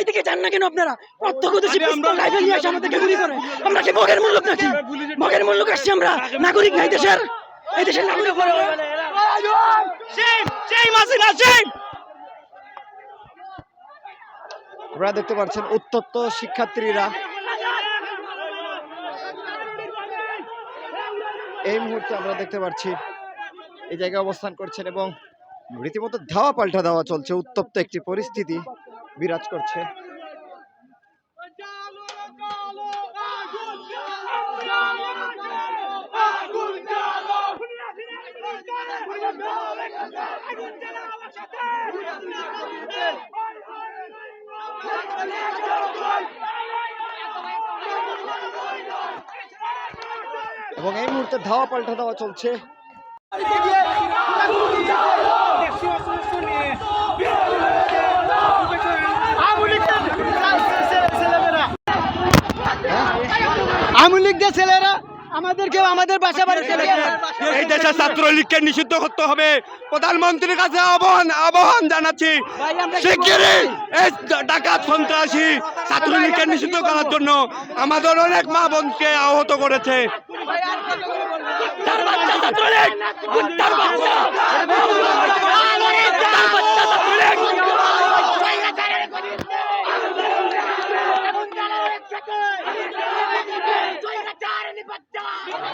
এদিকে যান না কেন আপনারা? প্রত্যক্ষদর্শী পিস্তল রাইফেল নিয়ে এসে আমাদেরকে গুলি করে। আমরা কি মগের মূল্য নাকি? মগের মূল্য আসছি আমরা। নাগরিক নাই দেশের। এই দেশের নাগরিক আপনারা দেখতে পাচ্ছেন উত্তপ্ত শিক্ষার্থীরা। এই মুহূর্তে আমরা দেখতে পাচ্ছি এই জায়গায় অবস্থান করছেন এবং রীতিমতো ধাওয়া পাল্টা দেওয়া চলছে উত্তপ্ত একটি পরিস্থিতি। বিরাজ করছে। এবং এই মুহূর্তে ধাওয়া পাল্টা দেওয়া চলছে। লীগদের ছেলেরা আমাদেরকেও আমাদের বাসা বাড়ি এই দেশের ছাত্রলীগকে নিষিদ্ধ করতে হবে। প্রধানমন্ত্রীর কাছে আহ্বান আহ্বান জানাচ্ছি। শিগগিরই এই ডাকাত সন্ত্রাসী ছাত্রলীগকে নিষিদ্ধ করার জন্য আমাদের অনেক মা বোনকে আহত করেছে।